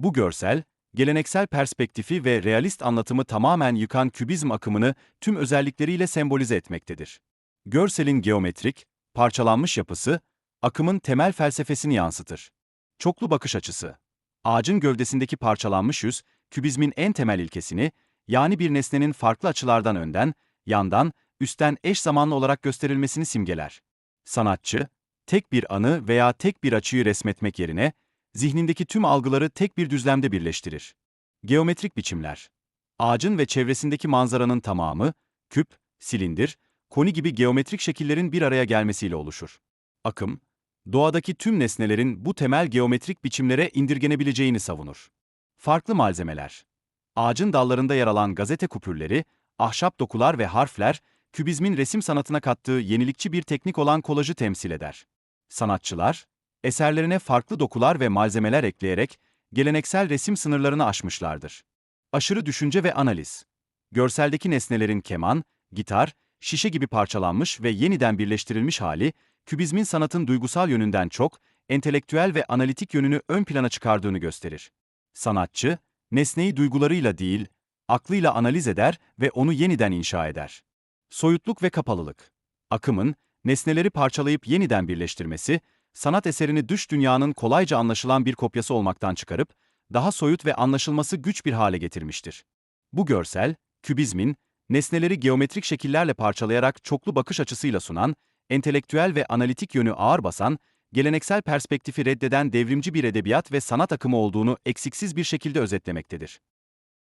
Bu görsel, geleneksel perspektifi ve realist anlatımı tamamen yıkan kübizm akımını tüm özellikleriyle sembolize etmektedir. Görselin geometrik, parçalanmış yapısı, akımın temel felsefesini yansıtır. Çoklu bakış açısı. Ağacın gövdesindeki parçalanmış yüz, kübizmin en temel ilkesini, yani bir nesnenin farklı açılardan önden, yandan, üstten eş zamanlı olarak gösterilmesini simgeler. Sanatçı, tek bir anı veya tek bir açıyı resmetmek yerine, zihnindeki tüm algıları tek bir düzlemde birleştirir. Geometrik biçimler. Ağacın ve çevresindeki manzaranın tamamı, küp, silindir, koni gibi geometrik şekillerin bir araya gelmesiyle oluşur. Akım, doğadaki tüm nesnelerin bu temel geometrik biçimlere indirgenebileceğini savunur. Farklı malzemeler. Ağacın dallarında yer alan gazete kupürleri, ahşap dokular ve harfler, kübizmin resim sanatına kattığı yenilikçi bir teknik olan kolajı temsil eder. Sanatçılar, eserlerine farklı dokular ve malzemeler ekleyerek geleneksel resim sınırlarını aşmışlardır. Aşırı düşünce ve analiz. Görseldeki nesnelerin keman, gitar, şişe gibi parçalanmış ve yeniden birleştirilmiş hali, kübizmin sanatın duygusal yönünden çok, entelektüel ve analitik yönünü ön plana çıkardığını gösterir. Sanatçı, nesneyi duygularıyla değil, aklıyla analiz eder ve onu yeniden inşa eder. Soyutluk ve kapalılık. Akımın, nesneleri parçalayıp yeniden birleştirmesi, sanat eserini dış dünyanın kolayca anlaşılan bir kopyası olmaktan çıkarıp, daha soyut ve anlaşılması güç bir hale getirmiştir. Bu görsel, kübizmin, nesneleri geometrik şekillerle parçalayarak çoklu bakış açısıyla sunan, entelektüel ve analitik yönü ağır basan, geleneksel perspektifi reddeden devrimci bir edebiyat ve sanat akımı olduğunu eksiksiz bir şekilde özetlemektedir.